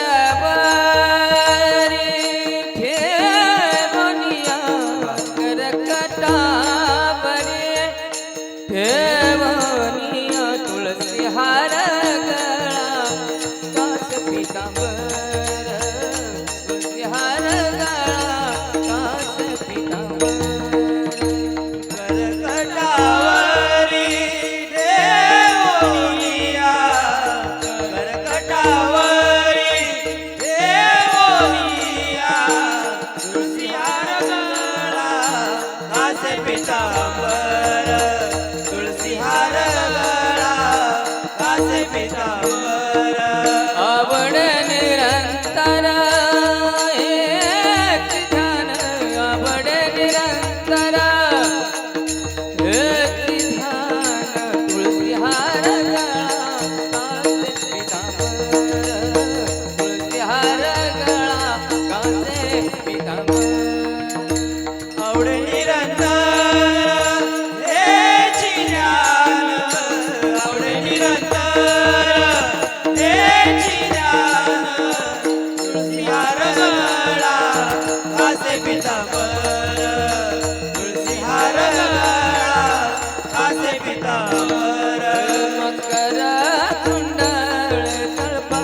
দেবা 谁的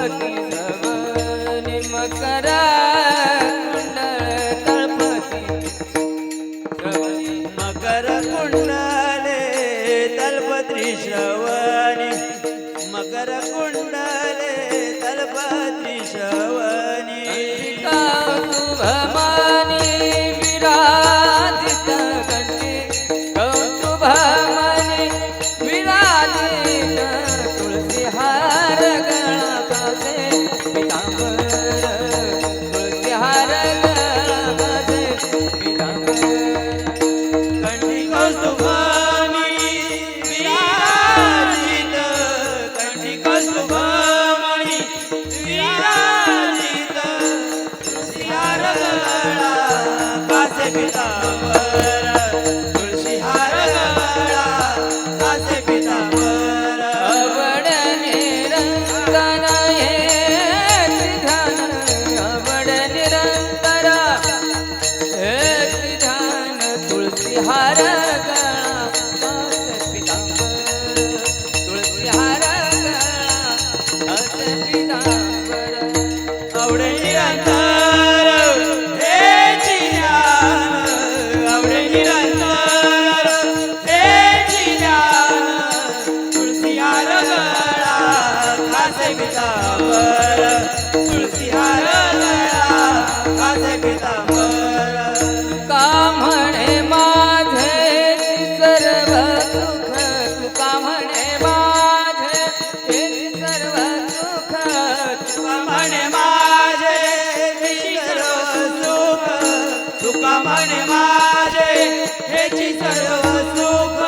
तळपती नव निमकरा तळपती मकर कुंडले तलपत्री श्रवणी। मकर कुंडले तलपत्री श्रवणी का বিলাপ तुका म्हणे माझे हेची सर्व सुख